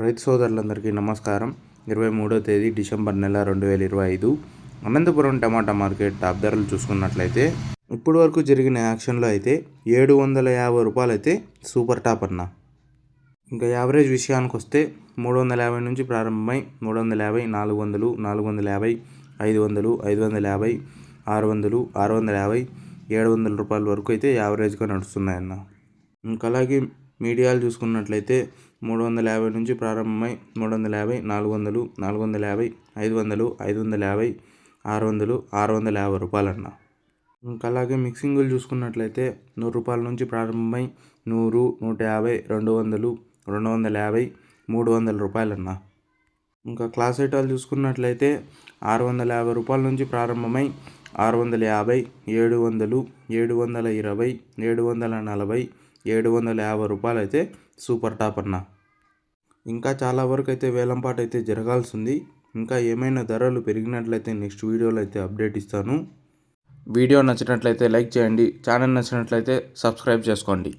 రైతు సోదరులందరికీ నమస్కారం. ఇరవై మూడో తేదీ డిసెంబర్ నెల రెండు వేల ఇరవై ఐదు. అనంతపురం టమాటా మార్కెట్ టాప్ ధరలు చూసుకున్నట్లయితే ఇప్పటి వరకు జరిగిన యాక్షన్లో అయితే ఏడు వందల యాభై రూపాయలు అయితే సూపర్ టాప్ అన్న. ఇంకా యావరేజ్ విషయానికి వస్తే మూడు వందల యాభై నుంచి ప్రారంభమై మూడు వందల యాభై నాలుగు వందలు నాలుగు వందల యాభై ఐదు వందలు ఐదు వందల యాభై ఆరు వందలు ఆరు వందల యాభై ఏడు వందల రూపాయల వరకు అయితే యావరేజ్గా నడుస్తున్నాయన్న. ఇంకా అలాగే మీడియాలు చూసుకున్నట్లయితే మూడు వందల యాభై నుంచి ప్రారంభమై మూడు వందల యాభై నాలుగు వందలు నాలుగు వందల యాభై ఐదు వందలు ఐదు వందల యాభై ఆరు వందలు ఆరు వందల యాభై రూపాయలన్న. ఇంకా అలాగే మిక్సింగులు చూసుకున్నట్లయితే నూరు రూపాయల నుంచి ప్రారంభమై నూరు నూట యాభై రెండు వందలు రెండు వందల యాభై మూడు వందల రూపాయలన్న. ఇంకా క్లాస్ ఐటాలు చూసుకున్నట్లయితే ఆరు వందల యాభై రూపాయల నుంచి ప్రారంభమై ఆరు వందల యాభై ఏడు వందలు ఏడు వందల ఇరవై ఏడు వందల నలభై ఏడు వందల యాభై రూపాయలు అయితే సూపర్ టాప్ అన్న. ఇంకా చాలా వరకు అయితే వేలంపాట అయితే జరగాల్సి ఉంది ఇంకా ఏమైనా ధరలు పెరిగినట్లయితే నెక్స్ట్ వీడియోలో అయితే అప్డేట్ ఇస్తాను. వీడియో నచ్చినట్లయితే లైక్ చేయండి. ఛానల్ నచ్చినట్లయితే సబ్స్క్రైబ్ చేసుకోండి.